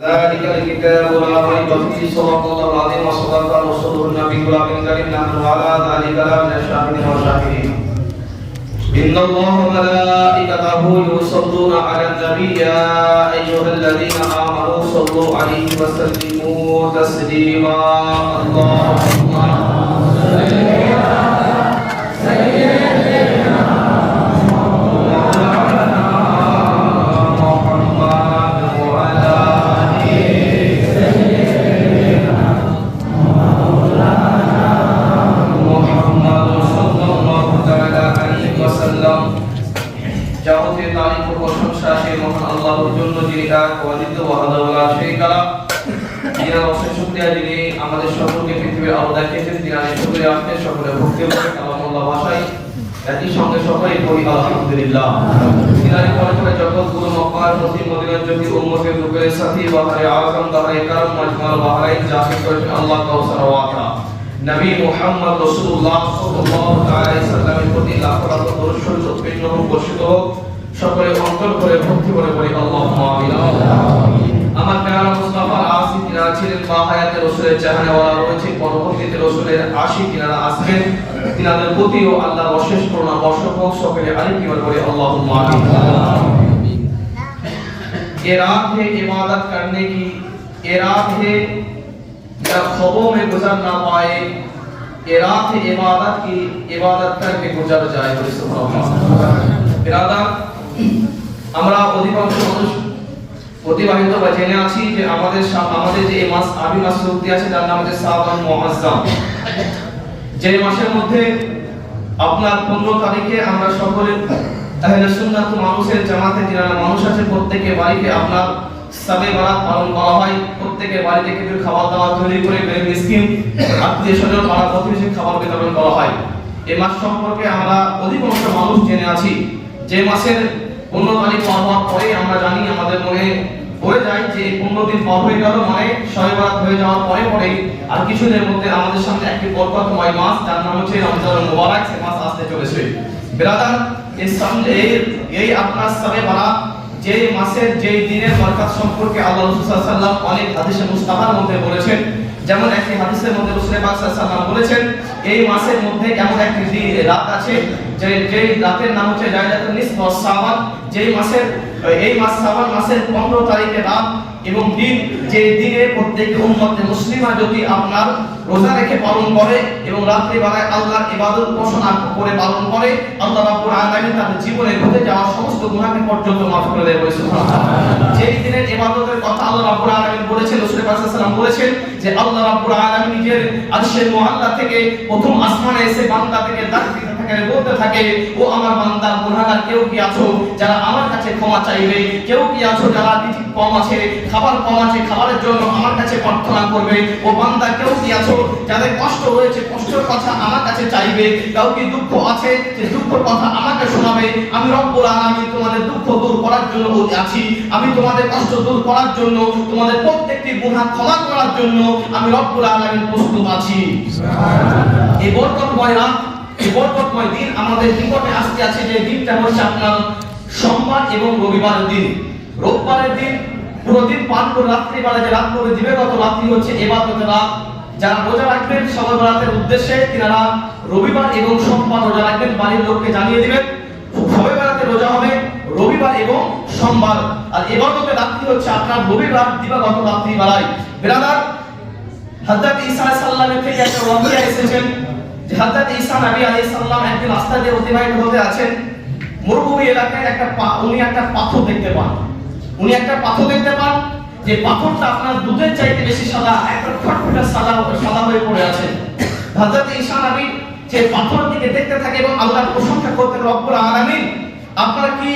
ذلك الكتاب لا ريب فيه صدق الله العظيم وصدق رسوله النبي الأمين الكريم. نحن على ذلك لمن الشاهدين والشاكرين إن الله وملائكته يصلون على النبي يا أيها الذين آمنوا صلوا عليه وسلموا تسليما. اللهم محمد. এক অদ্বিতীয় ওয়াহদাহুল্লাহ শরীকা লা যিনি অশেষ শুকরিয়া যিনি আমাদের সকলকে পৃথিবীর আলো দেখিয়েছেন আমি শুকরিয়া আসতে সকলে ভক্তি করে কালামুল্লাহ ভাষায়, একই সঙ্গে সকলেই পড়ি, আলহামদুলিল্লাহ। তিনারি পরে পরে জগৎ গুরু, মক্কার মতি মদিনার জ্যোতি উম্মতের রূপের সাথী, বাহারে আযম দাহারে, কারম, মাজমাল বাহারাইন জাহির করেছেন আল্লাহ কাউসার ওয়াতা নবী মুহাম্মদ রাসূলুল্লাহ সাল্লাল্লাহু আলাইহি সাল্লামের প্রতি লাখ লাখ দরুদ শরীফ হোক বর্ষিত হোক। সকলে অন্তর করে ভক্তি করে বলি আল্লাহুম্মা আমিন আমার প্যারা মুস্তাফা আসি তিনারা ছিলেন বা হায়াতে রসুলের চাহানেওয়ালা রয়েছে পরবর্তীতে রসুলের আশি তিনারা আসবেন তিনাদের প্রতিও আল্লাহ অশেষ করুণা বর্ষক হোক সকলে আরেকটি বার বলি আল্লাহুম্মা আমিন ये रात है इबादत करने की ये रात है जब ख्वाबों में गुजर ना पाए ये रात है इबादत की इबादत करके गुजर जाए बोले सुभान अल्लाह বিরাদার আমরা অধিকাংশ মানুষ অতিবাহিত বা জেনে আছি যে আমাদের আমাদের যে মাস আবি মাস চলতি আছে তার নাম হচ্ছে সাবান মুআজ্জাম। যে মাসের মধ্যে আপনার পনেরো তারিখে আমরা সকলে আহলে সুন্নাত মানুষের জামাতে যারা মানুষ আছে প্রত্যেকে বাড়িতে আপনার সাবে বারাত পালন করা হয়। প্রত্যেকে বাড়িতে কিছু খাবার দাবার তৈরি করে বের মিসকিন আত্মীয় স্বজন পাড়া প্রতিবেশী খাবার বিতরণ করা হয়। এই মাস সম্পর্কে আমরা অধিকাংশ মানুষ জেনে আছি। যে মাসের পার আমরা জানি, আমাদের মনে যায় যে পনেরো দিন পর হয়ে গেল মানে হয়ে যাওয়ার পরে পরে আর কিছুদিনের মধ্যে আমাদের সামনে একটি বরকতময় মাস, যার নাম হচ্ছে রমজান মুবারক, সে মাস আসতে চলেছে। ব্রাদার এই সামনে এই- আপনার সবে বারাত যে মাসের যে দিনের বরকত সম্পর্কে আল্লাহ রাসূল ওয়াসাল্লাম অনেক হাদিসে মুস্তাফার মধ্যে বলেছেন যেমন একটি হাদিসের মধ্যে রসুলের আলাইহি বলেছেন, এই মাসের মধ্যে এমন একটি রাত আছে, যে যেই রাতের নাম হচ্ছে লাইলাতুন নিসফ সাওয়াল যেই মাসের, এই মাস সাবান মাসের 15 তারিখে রাত এবং দিন, যে দিনে প্রত্যেক উম্মতে মুসলিমা যদি আপনার রোজা রেখে পালন করে এবং রাত্রি বেলায় আল্লাহর ইবাদত উপাসনা করে পালন করে, আল্লাহ রাব্বুল আলামিন তাদের জীবনে ঘটে যাওয়া সমস্ত গুনাহকে পর্যন্ত মাফ করে দেয় সুবহানাল্লাহ। যেই দিনের ইবাদতের কথা আল্লাহ রাব্বুল আলামিন বলেছেন রাসূল সাল্লাল্লাহু বলেছেন যে, আল্লাহ রাব্বুল আলামিন নিজের আরশের মহল্লা থেকে প্রথম আসমানে এসে বান্দা থেকে ডাক দিতে থাকে বলতে থাকে ও আমার বান্দা গুনাহগার কেউ কি আছো যারা আমার কাছে ক্ষমা চাইবে? কেউ কি আছো যারা রিজিক কম আছে খাবার কম আছে খাবারের জন্য আমার কাছে প্রার্থনা করবে? ও বান্দা কেউ কি আছো যাদের কষ্ট রয়েছে কষ্টের কথা আমার কাছে চাইবে? কাউ কি দুঃখ আছে যে দুঃখের কথা আমাকে শোনাবে? আমি রব্বুল আলামিন তোমাদের দুঃখ দূর করার জন্য আছি। আমি তোমাদের কষ্ট দূর করার জন্য তোমাদের প্রত্যেকটি গুনাহ ক্ষমা করার জন্য আমি রব্বুল আলামিন প্রস্তুত আছি। এই বরকতময় রাত এই বরকতময় দিন আমাদের নিকটে আসতে আছে, যে দিনটা হচ্ছে আপনার সোমবার এবং রবিবারের দিন। রোববারের দিন পুরো দিন পান করে রাত্রিবেলা যে রাত করে দিবাগত রাত্রি হচ্ছে এবাদতের রাত। যারা রোজা রাখবেন সবাই রাতের উদ্দেশ্যে তিনারা রবিবার এবং সোমবার রোজা রাখবেন, বাড়ির লোককে জানিয়ে দিবেন সবাই বেড়াতে রোজা হবে, রবিবার এবং সোমবার। আর এবাদতের রাত্রি হচ্ছে আপনার রবিবার দিবাগত রাত্রি বেলায় বেরাদার হযরত ঈসা আলাইহিস সালামের থেকে একটা ওয়াকিয়া এসেছেন। যে ঈসা নবী আলাইহিস সালাম একদিন রাস্তা দিয়ে অতিবাহিত হতে আছেন। মরুভূমি এলাকায় একটা উনি একটা পাথর দেখতে পান। উনি একটা পাথর দেখতে পান, যে পাথরটা আপনার দুধের চাইতে বেশি সাদা একটা ফটফটে সাদা সাদা হয়ে পড়ে আছে। হযরত ঈসা নবী যে পাথরের দিকে দেখতে থাকে এবং আল্লাহর প্রশংসা করতে রব্বুল আলামিন, আপনার কি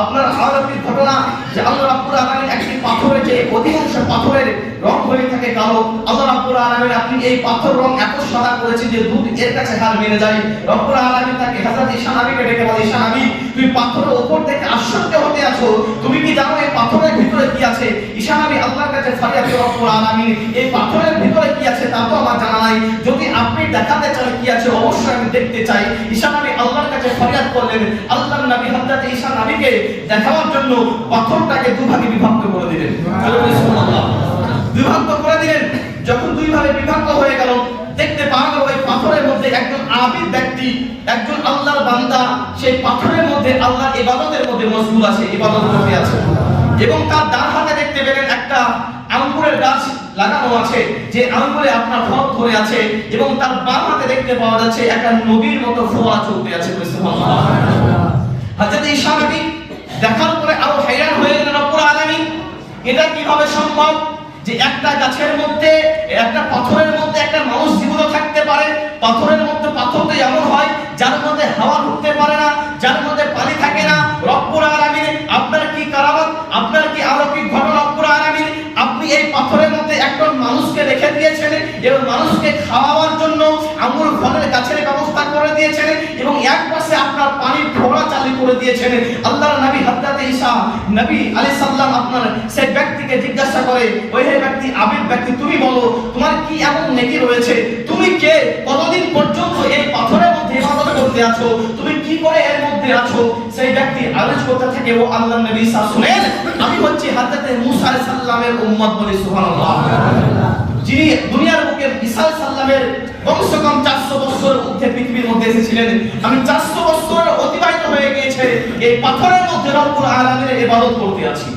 আপনার আলাদা ঘটনা যে আল্লাহ রাব্বুল আলামিন একটি পাথরের যে অধিকাংশ পাথরের রং হয়ে থাকে কালো, আল্লাহ রাব্বুল আলামিন আপনি এই পাথর রং এত সাদা করেছেন যে দুধ এর কাছে হার মেনে যায়। রব্বুল আলামিন তাকে হযরত ঈসা নবীকে ডেকে বলে ঈসা নবী, তুমি পাথরের উপর থেকে আশ্চর্য হতে আছো। তুমি কি জানো এই পাথরের ভিতরে কি আছে? ঈসা নবী আল্লাহর কাছে ফরিয়াদ করে রব্বুল আলামিন, এই পাথরের ভিতরে কি আছে তা তো আমার জানা নাই। আপনি দেখাতে চান কি আছে, অবশ্যই আমি দেখতে চাই। ঈশা নবী আল্লাহর কাছে ফরিয়াদ করলেন, আল্লাহর নবী হযরত ঈশা নবীকে দেখাবার জন্য পাথরটাকে দুভাগে বিভক্ত করে দিলেন। বিভক্ত করে দিলেন। যখন দুই ভাবে বিভক্ত হয়ে গেল, দেখতে পাওয়া গেল ওই পাথরের মধ্যে একজন আবিদ ব্যক্তি, একজন আল্লাহর বান্দা। সেই পাথরের মধ্যে আল্লাহর ইবাদতের মধ্যে মশগুল আছে, ইবাদত করতে আছে। এবং তার ডান হাতে দেখতে পেলেন একটা আঙ্গুরের গাছ লাগানো আছে, যে আঙ্গুরে আপনার ফল ধরে আছে এবং তার বাম হাতে দেখতে পাওয়া যাচ্ছে একটা নদীর মতো ফোয়া চলতে আছে দেখার পরে আরও হায়রান হয়ে গেলেন, রব্বুল আলামিন, এটা কীভাবে সম্ভব যে একটা গাছের মধ্যে, একটা পাথরের মধ্যে একটা মানুষ জীবিত থাকতে পারে? পাথরের মধ্যে পাথর তো এমন হয়, যার মধ্যে হাওয়া ঢুকতে পারে না, যার মধ্যে পানি থাকে না। রব্বুল আলামিন, আপনার কি কারামত আপনার কি অলৌকিক ঘটনা, রব্বুল আলামিন? আপনি এই পাথরের মানুষকে রেখে দিয়েছেন এবং মানুষকে খাওয়াবার জন্য আঙুল ফলের গাছের ব্যবস্থা করে দিয়েছেন এবং এক পাশে আপনার পানির ফোড়া চালু করে দিয়েছেন। আল্লাহর নবী হযরত ঈসা, নবী আলী সাল্লাম আপনার সেই ব্যক্তিকে জিজ্ঞাসা করে, ওই হে ব্যক্তি, আবির ব্যক্তি, তুমি বলো, তোমার কি এমন নেকি রয়েছে? তুমি কে? কতদিন পর্যন্ত এই পাথরের মধ্যে আছো? তুমি কি করে এর মধ্যে আছো? সেই ব্যক্তি আলোচ করতে থাকে ও আল্লাহর নবী শুনেন আমি হচ্ছি হযরত মুসা আলাইহিস সালামের উম্মত বলে সুবহানাল্লাহ যিনি দুনিয়ার বুকে আলাইহিস সালামের কমসে কম 400 বছর ঊর্ধ্বে পৃথিবীর মধ্যে এসেছিলেন। আমি 400 বছর অতিবাহিত হয়ে গিয়েছে। এই পাথরের মধ্যে রব্বুল আলামিনের ইবাদত করতে আছি।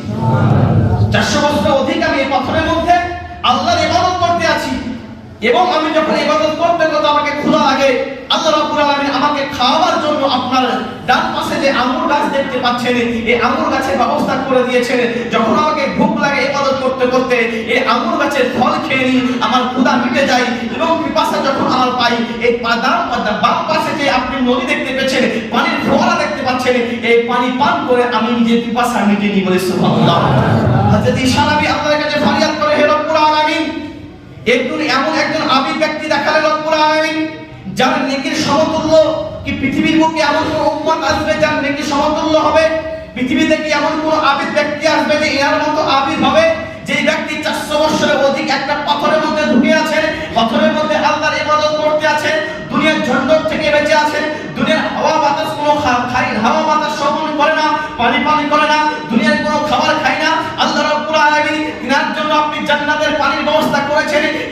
400 এবং আমি যখন ইবাদত করতে করতে আমাকে ক্ষুধা লাগে, আল্লাহ রাব্বুল আলামিন আমাকে খাওয়াবার জন্য আপনার ডান পাশে যে আঙ্গুর গাছ দেখতে পাচ্ছেন, এই আঙ্গুর গাছের ব্যবস্থা করে দিয়েছেন। যখন আমাকে ভুক লাগে ইবাদত করতে করতে, এই আঙ্গুর গাছের ফল খেয়ে নিই, আমার ক্ষুধা মিটে যায় এবং পিপাসা যখন আমার পাই, এই পাদাম বাম পাশে যে আপনি নদী দেখতে পেয়েছেন, পানির ফোয়ারা দেখতে পাচ্ছেন, এই পানি পান করে আমি নিজের পিপাসা মিটে নিই বলে সুবহানাল্লাহ। হযরত ঈসা নবী আল্লাহর কাছে ফরিয়াদ করে, হে রব্বুল আলামিন একজন এমন একজন আবির ব্যক্তি দেখালে রব্বুল আলামিন, যার নেকির সমতুল্য কি পৃথিবীর বুকে এমন কোন উম্মত আসবে যার নেকির সমতুল্য হবে? পৃথিবীতে কি এমন কোন আবির ব্যক্তি আসবে যে এর মতো আবির হবে যে ব্যক্তি 400 বছরের অধিক একটা পাথরের মধ্যে ঢুকে আছে, পাথরের মধ্যে আল্লাহর ইবাদত করতে আছে, দুনিয়ার ঝঞ্ঝট থেকে বেঁচে আছে, দুনিয়ার হাওয়া বাতাস কোনো হাওয়া বাতাস শ্রবণ করে না, পানি পানি করে না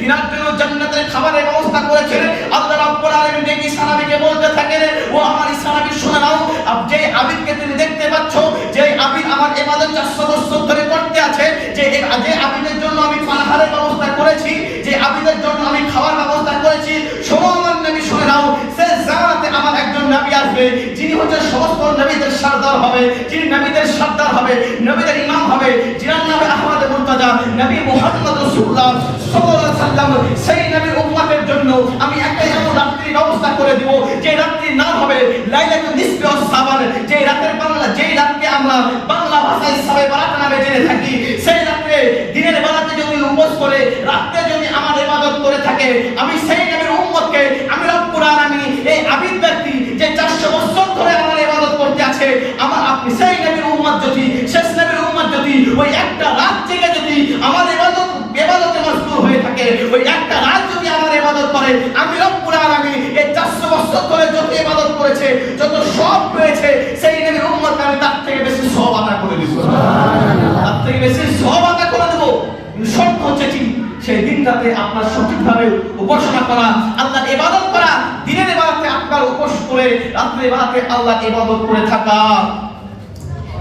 তিনার জন্য জান্নাতের খাবারের ব্যবস্থা করেছেন। আল্লাহ রাব্বুল আলামিন ডেকে সাহাবীকে বলতে থাকেন, ও আমার সাহাবী, শুনে নাও যে আবিদকে তুমি দেখতে পাচ্ছ যে আবিদ আমার এবাদত 400 বছর ধরে করতে আছে, যে যে আবিদের জন্য আমি পানাহারের ব্যবস্থা করেছি নবী আসবে যিনি হচ্ছে সমস্ত নবীদের সর্দার হবে, যিনি নবীদের সর্দার হবে, নবীদের ইমাম হবে, যিনার নামে আহমদ মুর্তজা, নবী মুহাম্মদ রাসূলুল্লাহ সাল্লাল্লাহু আলাইহি সাল্লাম সেই নবীর উম্মতের জন্য আমি একটা এমন রাত্রি ব্যবস্থা করে দিব, যে রাত্রি নাম হবে লাইলাতুল নিসফি ওয়াস সাবান, যে রাতের বাংলা, যেই রাতকে আমরা বাংলা ভাষায় সবে বারাত নামে জেনে থাকি, সেই রাতে দিনের বেলাতে যদি উপোস করে, রাতে যদি আমার ইবাদত করে থাকে, আমি সেই ওই একটা রাত জেগে যদি আমার ইবাদত ইবাদতে মশগুল হয়ে থাকে ওই একটা রাত যদি আমার ইবাদত করে আমি রব্বুল আলামিন এই 400 বছর ধরে যত ইবাদত করেছে যত সব পেয়েছে সেই নবীর উম্মত আমি তার থেকে বেশি সব আদা করে দিব। তার থেকে বেশি সব আদা করে দেব। শর্ত হচ্ছে কি? সেই দিনটাতে আপনার সঠিকভাবে উপাসনা করা আল্লাহ ইবাদত করা দিনের ইবাদতে আপনার উপোস করে রাত্রে ইবাদতে আল্লাহ ইবাদত করে থাকা।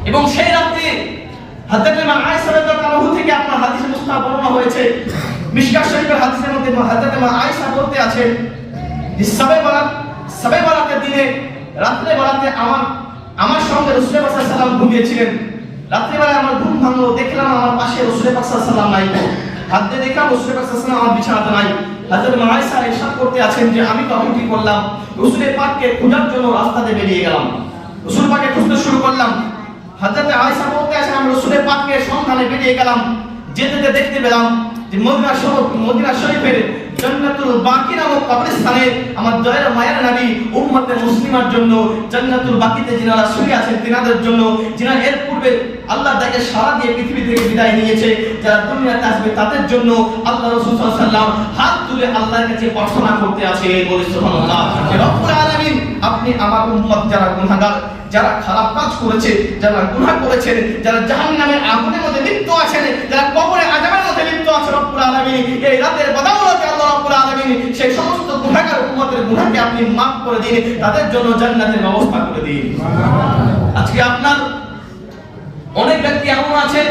এবং সেই রাত্রে ইমাম আয়েশা রাদিয়াল্লাহু থেকে আপনার হাদিসে মুস্তাহ বর্ণনা হয়েছে। মিশকাত শরীফের হাদিসের মধ্যে ইমাম আয়েশা বলতে আছে যে, সবে বরাত, সবে বরাতের দিনে, রাত্রে বরাতে আমার আমার সঙ্গে রাসূল পাক আলাইহি ঘুমিয়েছিলেন। রাত্রিবেলায় আমার ঘুম ভাঙলো, দেখলাম আমার পাশে রাসূল পাক আলাইহি নাই। হাত দিয়ে দেখলাম রাসূল পাক ওয়াসাল্লাম আমার বিছানাতে নাই। হযরত ইমাম আয়েশা ইরশাদ করতে আছেন যে, আমি তখন কি করলাম? রাসূলের পাককে খোঁজার জন্য রাস্তাতে বেরিয়ে গেলাম। রাসূল পাককে খুঁজতে শুরু করলাম। হযরত আয়েশা বলতে আছেন আমি রাসূলের পাককে সন্ধানে বেরিয়ে গেলাম, যেতে যেতে দেখতে পেলাম যে মদিনা শরীফ, মদিনা শরীফের জান্নাতুল বাকি নামক কবরস্থানে আমার দয়ার মায়ের নবী উম্মতে মুসলিমার জন্য জান্নাতুল বাকিতে যিনারা শুয়ে আছেন তিনাদের জন্য, যিনারা এর পূর্বে আল্লাহ তাকে সারা দিয়ে পৃথিবী থেকে বিদায় নিয়েছে, যারা দুনিয়াতে আসবে তাদের জন্য আল্লাহ রাসূল সাল্লাল্লাহু আলাইহি ওয়াসাল্লাম হাত তুলে আল্লাহর কাছে প্রার্থনা করতে আছে বলে সুবহানাল্লাহ। রব্বুল আলামিন আপনি আমার উম্মত, যারা গুনাহগার, যারা খারাপ কাজ করেছে, যারা গুনাহ করেছেন যারা জাহান্নামের আগুনের মধ্যে লিপ্ত আছেন, যারা কবরে আযাবের মধ্যে লিপ্ত আছে রব্বুল আলামিন, এই রাতের বদৌলতে আল্লাহ আলামিন সেই সমস্ত গুনাহগার উম্মতের গুনাহকে আপনি মাফ করে দিন, তাদের জন্য জান্নাতের ব্যবস্থা করে দিন। আজকে আপনার অনেক ব্যক্তি এমন আছে,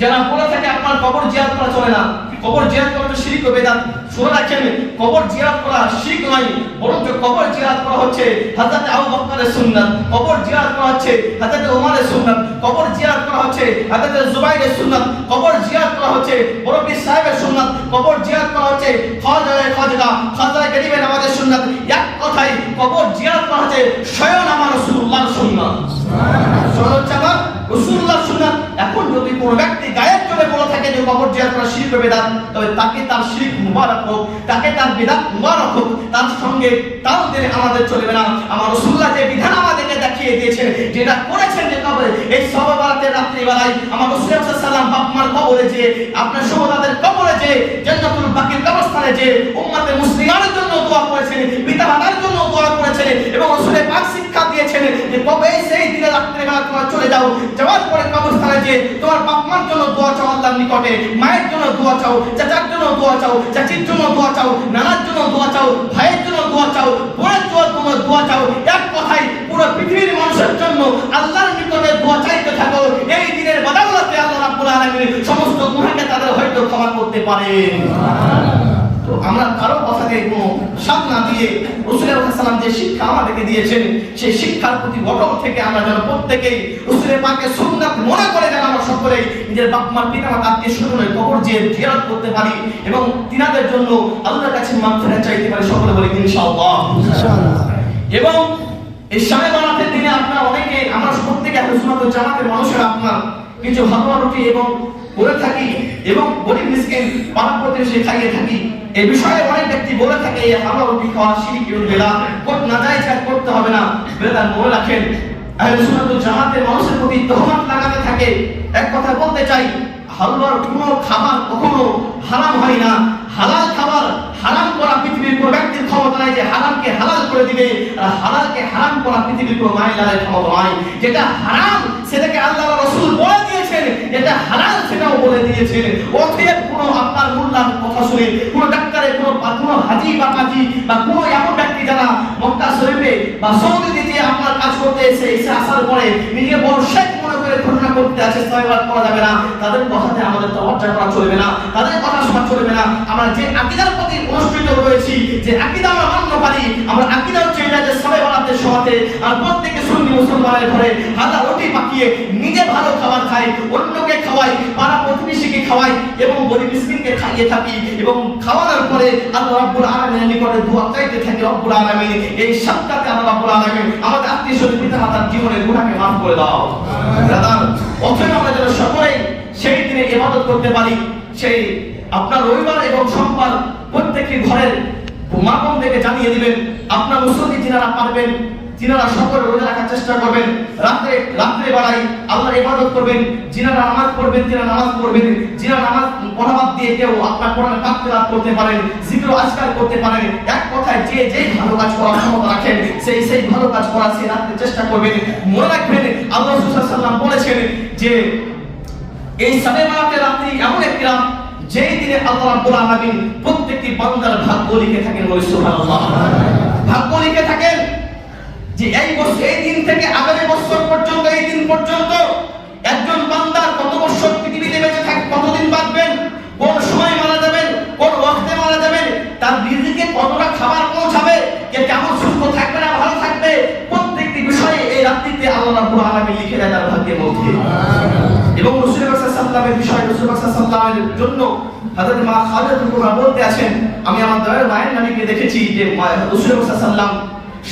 যারা বলে থাকে আপনার কবর জিয়ারত করা চলে না। কবর জিয়ারত করা তো শিরিক ও বেদাত। শুনে রাখেন কবর জিয়ারত করা শিরিক নয় বরঞ্চ কবর জিয়ারত করা হচ্ছে হযরত আবু বকরের সুন্নাত। কবর জিয়ারত করা হচ্ছে হযরত ওমরের সুন্নাত। কবর জিয়ারত করা হচ্ছে হযরত জুবাইরের সুন্নাত। কবর জিয়ারত করা হচ্ছে মুরব্বি সাহেবের সুন্নাত। কবর জিয়ারত করা হচ্ছে খাজা খাজা খাজা গরিবের আমাদের সুন্নাত। এক কথাই কবর জিয়ারত করা হচ্ছে স্বয়ং আমার রাসূলুল্লাহর সুন্নাত। শোনা হচ্ছে আমার রাসূলুল্লাহর সুন্নাত। এখন যদি কোনো ব্যক্তি বলে থাকে যে কবর জিয়ার করা ও বেদাত। তবে তাকে তার শিরক মুবারক হোক, তাকে তার বেদাত মুবারক হোক, তার সঙ্গে তাও আমাদের চলবে না। আমার রসুল্লাহ যে বিধান আমাদেরকে দেখিয়ে দিয়েছেন, যেটা করেছেন যে কবরে। এই সবে বারাতে রাত্রি বেলায় আমার রাসূল সাল্লাল্লাহু আলাইহি ওয়াসাল্লাম বাপ মার কবরে যে, আপনার শোহদাদের কবরে যে, জান্নাতুল বাকির কবরস্থানে যে, উম্মতে মুসলিমানের জন্য দোয়া করেছেন পিতা মাতার জন্য দোয়া করেছেন, এবং রাসূলের পাক শিক্ষা দিয়েছেন যে, কবে সেই দিনে রাত্রে বেলা তোমরা চলে যাও, যাওয়ার পরে কবরস্থানে যে, তোমার বাপ মার জন্য দোয়া চাও আল্লাহর নিকটে, মায়ের জন্য দোয়া চাও, চাচার জন্য দোয়া চাও, চাচির জন্য দোয়া চাও, নানার জন্য দোয়া চাও, ভাইয়ের জন্য দোয়া চাও, বোনের জন্য তোমরা দোয়া চাও, এক কথায় পুরো পৃথিবীর মানুষের জন্য আল্লাহর নিকটে দোয়া চাইতে থাকো। এই দিনের বদৌলতে আল্লাহ রাব্বুল আলামিন সমস্ত গুনাহকে তাদের হয়তো ক্ষমা করতে পারেন তো আমরা কারও কথাকে কোনো সাথ না দিয়ে রসুলের সালাম যে শিক্ষা আমাদেরকে দিয়েছেন সেই শিক্ষার প্রতি অটল থেকে আমরা যেন প্রত্যেকেই রসুলের পাকে সুন্নাত মনে করে যেন আমরা সকলেই নিজের বাপ মার পিতা মাতা আত্মীয় স্বজনের কবর যে জিয়ারত করতে পারি এবং তিনাদের জন্য আল্লাহর কাছে মাগফিরাত চাইতে পারি সকলে বলি ইনশাআল্লাহ। এবং এই সাড়ে বারাতের দিনে আপনার অনেকে, আমরা প্রত্যেকে সুন্নাত জামাতের মানুষের আপনার কিছু হালুয়া রুটি এবং করে থাকি এবং গরিব মিসকিন পাড়া প্রতিবেশী খাইয়ে থাকি। এই বিষয়ে অনেক ব্যক্তি বলে থাকে, এই হালুয়া রুটি খাওয়া শিরিক এবং বেলা কোট না যায় ছাড় করতে হবে না? বেলা মনে রাখেন, আহলে জামাতের মানুষের প্রতি তহমত লাগাতে থাকে। এক কথা বলতে চাই, হালুয়ার কোনো খাবার কখনো হারাম হয় না। হালাল খাবার হারাম করা পৃথিবীর কোনো ব্যক্তির ক্ষমতা নাই যে হারামকে হালাল করে দিবে, আর হালালকে হারাম করা পৃথিবীর কোনো মাইলারের ক্ষমতা নাই। যেটা হারাম, সেটাকে আল্লাহ রসুল বলে দিয়েছেন। যেটা হালাল, সেটাও বলে দিয়েছেন। অতএব কোনো আপনার মোল্লার কথা শুনে, কোনো ডাক্তারের, কোনো কোনো হাজি বা কাজী বা কোনো এমন ব্যক্তি যারা মক্কা শরীফে বা সৌদিতে যে আপনার কাজ করতে এসে এসে আসার পরে নিজে বড় শেখ মনে করে ঘটনা করতে আছে ছয়বার করা যাবে না। তাদের কথাতে আমাদের তবজ্জা করা চলবে না। তাদের কথা শোনা চলবে না। আমরা যে আকিদার প্রতি অনুষ্ঠিত রয়েছি, যে আকিদা আমরা মান্য পারি, আমরা আকিদা হচ্ছে এটা যে সবাই বানাতে সহাতে আর প্রত্যেকে সুন্নি মুসলমানের ঘরে হাজার রুটি পাকিয়ে নিজে ভালো খাবার খাই অন্যকে খাওয়াই পাড়া প্রতিবেশীকে খাওয়াই এবং গরিব মিসকিনকে খাইয়ে থাকি এবং খাওয়ানোর পরে আল্লাহ রাব্বুল আলামিনের নিকটে দোয়া চাইতে থাকি রব্বুল আলামিন। এই সাক্ষাতে আল্লাহ রাব্বুল আলামিন আমাদের আত্মীয় স্বজন পিতা মাতার জীবনের গুনাহকে মাফ করে দাও। দাদার অথবা আমরা যেন সকলেই সেই দিনে ইবাদত করতে পারি। সেই আপনার রবিবার এবং সোমবার প্রত্যেকটি ঘরের মাপন থেকে জানিয়ে দিবেন, আপনার মুসল্লি যিনারা পারবেন যিনারা সকল রোজা রাখার চেষ্টা করবেন, রাত্রে রাত্রে বেলায় আল্লাহর ইবাদত করবেন যিনারা নামাজ পড়বেন যিনারা নামাজ পড়বেন যিনারা নামাজ পড়া বাদ দিয়ে কেউ আপনার কোরআনের পাক তেলাওয়াত করতে পারেন, জিকির আজকার করতে পারেন, এক কথায় যে যে ভালো কাজ করার ক্ষমতা রাখেন, সেই সেই ভালো কাজ করার সেই রাত্রে চেষ্টা করবেন। মনে রাখবেন, আল্লাহ আলাইহি বলেছেন যে, এই সাবে বারাতে রাত্রি এমন একটি রাত, যেই দিনে আল্লাহ রাব্বুল আলামিন প্রত্যেকটি বান্দার ভাগ্য লিখে থাকেন বলে সুবহানাল্লাহ। ভাগ্য লিখে থাকেন যে এই বছর, এই দিন থেকে আগামী বছর পর্যন্ত, এই দিন পর্যন্ত একজন বান্দার কত বছর পৃথিবীতে বেঁচে থাকে, কতদিন বাঁচবেন, কোন সময় মারা যাবেন, কোন ওয়াক্তে মারা যাবেন, তার রিজিকে কতটা খাবার পৌঁছাবে, কে কেমন সুস্থ থাকবে না, ভালো থাকবে, প্রত্যেকটি বিষয়ে এই রাত্রিতে আল্লাহ রাব্বুল আলামিন লিখে দেয় তার ভাগ্যের মধ্যে। এবং রাসূলুল্লাহ সাল্লাল্লাহু আলাইহি বিষয় রাসূলুল্লাহ সাল্লাল্লাহু আলাইহি জন্য হযরত মা কুবরা বলতে আছেন, আমি আমার দয়ার মায়ের নবীকে দেখেছি যে রাসূলুল্লাহ সাল্লাল্লাহু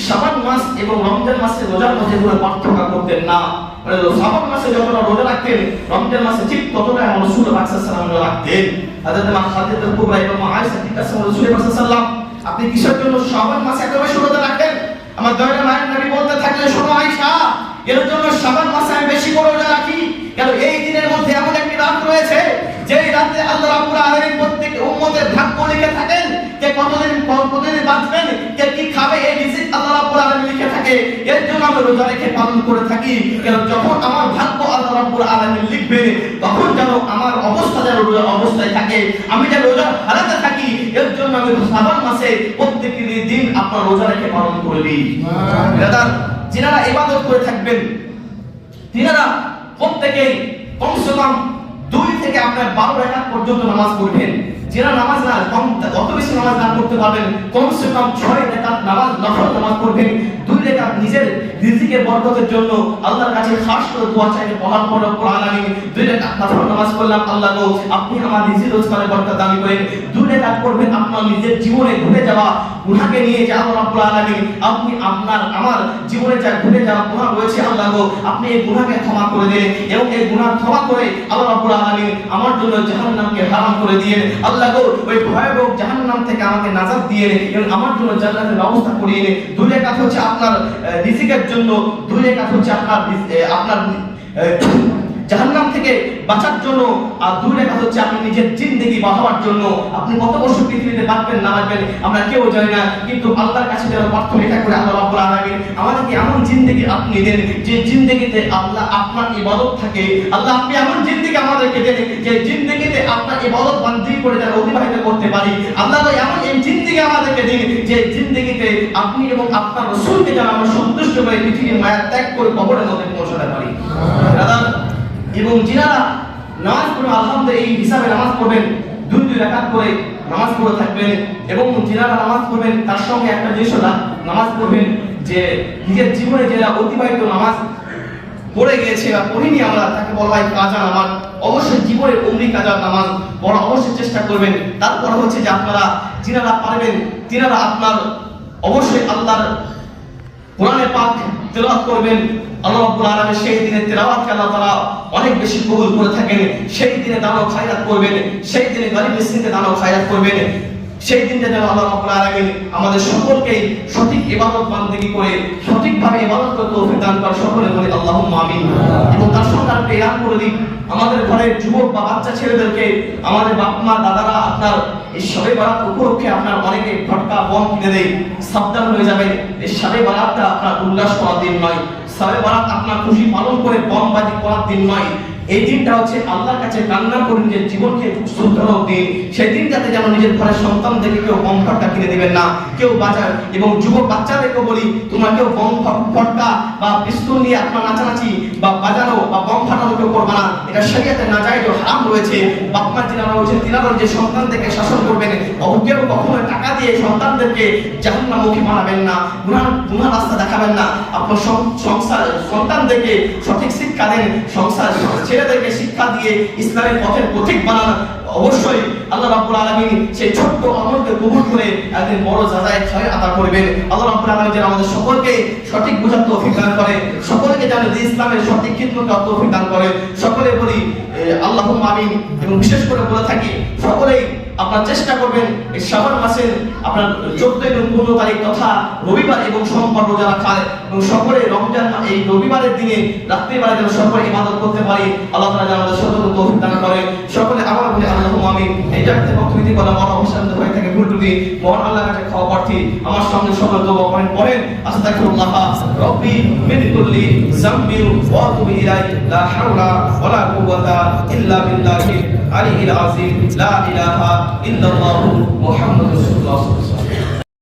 শাবান মাস এবং রমজান মাসে রোজার মধ্যে কোনো পার্থক্য করতেন না। মানে শাবান মাসে যতটা রোজা রাখতেন, রমজান মাসে ঠিক ততটা রাসূল আলাইহি রাখতেন। হযরত মা খাদিজাতুল কুবরা এবং মা আয়েশা জিজ্ঞাসা করলেন রাসূল সাল্লাল্লাহু আপনি কিসের জন্য শাবান মাসে এত বেশি রোজা রাখেন? আমার দয়ার মায়ের নবী বলতে থাকলেন শোনো আয়েশা, এর জন্য শাবান মাসে আমি বেশি করে রোজা রাখি কেন এই দিনের মধ্যে করে থাকি কেন যখন আমার ভাগ্য আল্লাহ রাব্বুল আলামিন লিখবে তখন যেন আমার অবস্থা যেন রোজা অবস্থায় থাকে। আমি যেন রোজা হারাতে থাকি এর জন্য আমি শ্রাবণ মাসে প্রত্যেকেরই দিন আপনার রোজা রেখে পালন করবি দাদা যিনারা ইবাদত করে থাকবেন তিনারা প্রত্যেকেই কমসে কম দুই থেকে আপনার বারো রেখাত পর্যন্ত নামাজ পড়বেন। যারা নামাজ না, কম অত বেশি নামাজ না পড়তে পারবেন কমসে কম ছয় রেখাত নামাজ, নফল নামাজ পড়বেন। দুই রেখাত নিজের রিজিকের বরকতের জন্য আল্লাহর কাছে খাস করে দোয়া চাইতে মহান বড় কোরআন আমি দুই রেখাত নফল নামাজ পড়লাম, আল্লাহ গো, আপনি আমার রিজিক রোজগারের বরকত দামি করেন। দুই রেখাত পড়বেন, আপনার নিজের জীবনে ঘটে যাওয়া গুনাহকে নিয়ে যে আল্লাহ রাব্বুল আলামিন, আপনি আপনার, আমার জীবনে যা ঘটে যাওয়া গুনাহ রয়েছে আল্লাহ গো, আপনি এই গুনাহকে ক্ষমা করে দিন এবং এই গুনাহ ক্ষমা করে আল্লাহ রাব্বুল আলামিন আমার জন্য জাহান্নামকে হারাম করে দিয়ে আল্লাহ গো, ওই ভয়াবহ জাহান্নাম থেকে আমাকে নাজাত দিয়ে নে এবং আমার জন্য জান্নাতের ব্যবস্থা করিয়ে নে। দুই রেখাত হচ্ছে আপনার রিজিকের জন্য, দুই রেখাত হচ্ছে আপনার আপনার জাহান্নাম থেকে বাঁচার জন্য, আর দুই রেখা হচ্ছে আপনি নিজের জিন্দেগি বাঁচাবার জন্য। আপনি কত বছর পৃথিবীতে বাঁচবেন, না বাঁচবেন, আমরা কেউ জানি না। কিন্তু আল্লাহর কাছে যেন প্রার্থনা এটা করে আল্লাহ রাব্বুল আলামিন আমাদেরকে এমন জিন্দেগি আপনি দেন, যে জিন্দেগিতে আল্লাহ আপনার ইবাদত থাকে। আল্লাহ, আপনি এমন জিন্দেগি আমাদেরকে দেন, যে জিন্দেগিতে আপনার ইবাদত বান্দি করে যেন অতিবাহিত করতে পারি। আল্লাহ এমন এই জিন্দেগি আমাদেরকে দিন, যে জিন্দেগিতে আপনি এবং আপনার রসূলকে যেন আমরা সন্তুষ্ট করে পৃথিবীর মায়া ত্যাগ করে কবরের মধ্যে পৌঁছাতে পারি। দাদা এবং যিনারা নামাজ পড়বে আলহামদুলিল্লাহ এই হিসাবে নামাজ পড়বেন, দুই দুই রাকাত করে নামাজ পড়ে থাকবেন এবং যিনারা নামাজ পড়বেন, তার সঙ্গে একটা জিনিস নামাজ পড়বেন যে নিজের জীবনে যারা অতিবাহিত নামাজ পড়ে গিয়েছে বা পড়িনি আমরা, তাকে বলা হয় কাজা নামাজ। অবশ্যই জীবনের অমনি কাজা নামাজ পড়া অবশ্যই চেষ্টা করবেন। তারপর হচ্ছে যে আপনারা যিনারা পারবেন, তিনারা আপনার অবশ্যই আল্লাহর কোরআনে পাক তেলাওয়াত করবেন। আল্লাহ রাব্বুল আলামিন সেই দিনে তেলাওয়াতকে আল্লাহ তাআলা অনেক বেশি কবুল করে থাকেন। সেই দিনে দান ও খায়রাত করবেন। সেই দিনে গরিব মিসকিনকে দান ও খায়রাত করবেন। সেই দিনটা যেন আল্লাহ রাব্বুল আলামিন আমাদের সকলকে সঠিক ইবাদত বান্দেগী করে, সঠিকভাবে ইবাদত করতে তৌফিক দান করে সকলে বলি আল্লাহুম্মা আমিন। এবং তার সঙ্গে আর এলান করে দিই, আমাদের ঘরের যুবক বা বাচ্চা ছেলেদেরকে, আমাদের বাপ মা দাদারা আপনার এই সবে বারাত উপলক্ষে আপনার অনেকে ফটকা বম কিনে দেয়, সাবধান হয়ে যাবে এই সবে বারাতটা আপনার উল্লাস করার দিন নয়। সবে বারাত আপনার খুশি পালন করে বমবাজি করার দিন নয়। এই দিনটা হচ্ছে আল্লাহর কাছে কান্না করে নিজের জীবনকে শুধরানোর দিন। সেই দিনটাতে যেন নিজের ঘরের সন্তানদেরকে কেউ বম ফটকা কিনে দেবেন না। কেউ বাজার এবং যুবক বাচ্চাদেরকে বলি, তোমরা কেউ বম ফট- ফটকা বা পিস্তল নিয়ে আপনার নাচানাচি বা বাজানো বা বম ফাটানো কেউ করবে এটা শরীয়তে নাজায়েজ হারাম রয়েছে। বাপ মা যারা রয়েছেন তিনারা যে সন্তানদেরকে শাসন করবেন অব- কখনো টাকা দিয়ে সন্তানদেরকে জাহান্নামুখী বানাবেন না। গুনাহ গুনাহ রাস্তা দেখাবেন না। আপনার সংসার, সন্তানদেরকে সঠিক শিক্ষা দেন। সংসার, ছেলেদেরকে শিক্ষা দিয়ে ইসলামের পথের পথিক বানান। অবশ্যই আল্লাহ রাব্বুল আলামিন সেই ছোট্ট আমলকে কবুল করে একদিন বড় জাযায়ে ক্ষয় আদা করবেন। আল্লাহ রাব্বুল আলামিন যেন আমাদের সকলকে সঠিক বুঝার তৌফিক দান করে, সকলকে যেন ইসলামের সঠিক খিদমত তৌফিক দান করে। সকলে বলি আল্লাহুম্মা আমিন এবং বিশেষ করে বলে থাকি, সকলেই আপনার চেষ্টা করবেন এই শ্রাবণ মাসের আপনার চোদ্দ এবং পনেরো তারিখ তথা রবিবার এবং সোমবার রোজা রাখার এবং সকলে রমজান এই রবিবারের দিনে রাত্রিবেলা যেন সকলে ইবাদত করতে পারি, আল্লাহ তাআলা যেন আমাদের সতর্ক তৌফিক দান করে। সকলে আমার বলে আল্লাহ আমিন। এই জায়গাতে বক্তব্য দিতে বলা মন অবসান হয়ে থাকে ভুল ত্রুটি, মহান আল্লাহর কাছে খাওয়া প্রার্থী। আমার সঙ্গে সকলে দোয়া করেন, পড়েন। আস্তাগফিরুল্লাহ, রব্বি মিন কুল্লি যামবি ওয়া আতুবু ইলাইহি, লা হাওলা ওয়া লা কুওয়াতা ইল্লা বিল্লাহি। عليه العظيم. لا إله إلا الله محمد رسول الله. صلى الله عليه وسلم